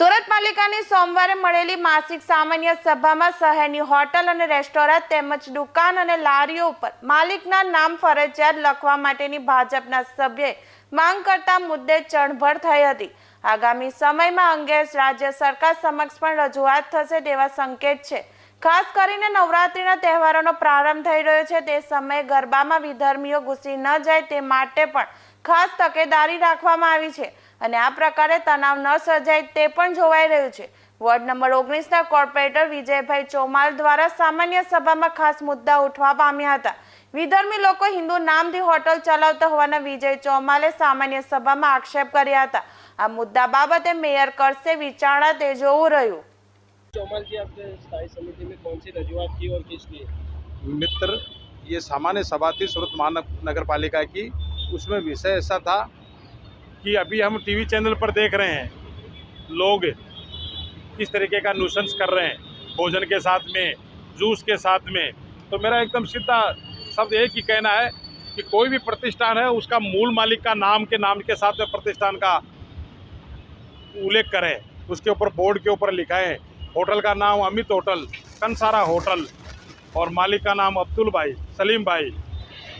સુરત પાલિકાની સોમવારે મળેલી માસિક સામાન્ય સભામાં શહેરની હોટલ અને રેસ્ટોરન્ટ તેમજ દુકાન અને લારીઓ ઉપર માલિકના નામ ફરજિયાત લખવા માટેની ભાજપના સભ્યએ માંગ કરતા મુદ્દે ચણભર થઈ હતી. આગામી સમયમાં અંગે રાજ્ય સરકાર સમક્ષ પણ રજૂઆત થશે તેવા સંકેત છે. ખાસ કરીને નવરાત્રિના તહેવારોનો પ્રારંભ થઈ રહ્યો છે. તે સમયે ગરબામાં વિધર્મીઓ ઘૂસી ન જાય તે માટે પણ ખાસ તકેદારી રાખવામાં આવી છે. અને આ પ્રકારે તણાવ ન સર્જાય તે પણ જોવાઈ રહ્યું છે વોર્ડ નંબર ઓગણીસના કોર્પોરેટર વિજયભાઈ ચોમાલ દ્વારા સામાન્ય સભામાં ખાસ મુદ્દા ઉઠવા પામ્યા હતા વિધર્મી લોકો હિન્દુ નામથી હોટલ ચલાવતા હોવાના વિજય ચોમાલે સામાન્ય સભામાં આક્ષેપ કર્યા હતા આ મુદ્દા બાબતે મેયર કરશે વિચારણા તે જોવું રહ્યું चौमल जी आपने स्थायी समिति में कौन सी रजूआत की और किस लिए मित्र ये सामान्य सभा थी सूरत महानगर पालिका की उसमें विषय ऐसा था कि अभी हम टीवी चैनल पर देख रहे हैं, लोग किस तरीके का नुशंस कर रहे हैं, भोजन के साथ में जूस के साथ में। तो मेरा एकदम सीधा शब्द एक ही कहना है कि कोई भी प्रतिष्ठान है, उसका मूल मालिक का नाम के नाम के साथ में प्रतिष्ठान का उल्लेख करें। उसके ऊपर, बोर्ड के ऊपर लिखाएँ होटल का नाम अमित होटल, कंसारा होटल, और मालिक का नाम अब्दुल भाई, सलीम भाई।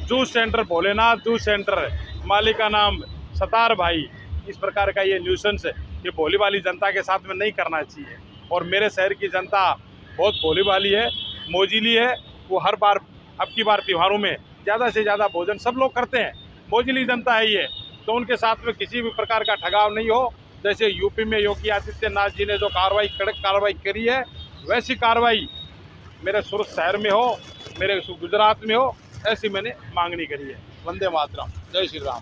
Juice centre Bholenath juice centre मालिक का नाम सतार भाई, इस प्रकार का ये न्यूसेंस है ये भोली वाली जनता के साथ में नहीं करना चाहिए। और मेरे शहर की जनता बहुत भोली वाली है, मोजिली है, वो हर बार, अब की बार त्योहारों में ज़्यादा से ज़्यादा भोजन सब लोग करते हैं। मोजिली जनता है ये तो उनके साथ में किसी भी प्रकार का ठगाव नहीं हो। जैसे यूपी में योगी आदित्यनाथ जी ने जो कार्रवाई, कड़क कार्रवाई करी है, वैसी कार्रवाई मेरे सूरत शहर में हो, मेरे गुजरात में हो, ऐसी मैंने मांगनी करी है। वंदे मातरम, जय श्री राम।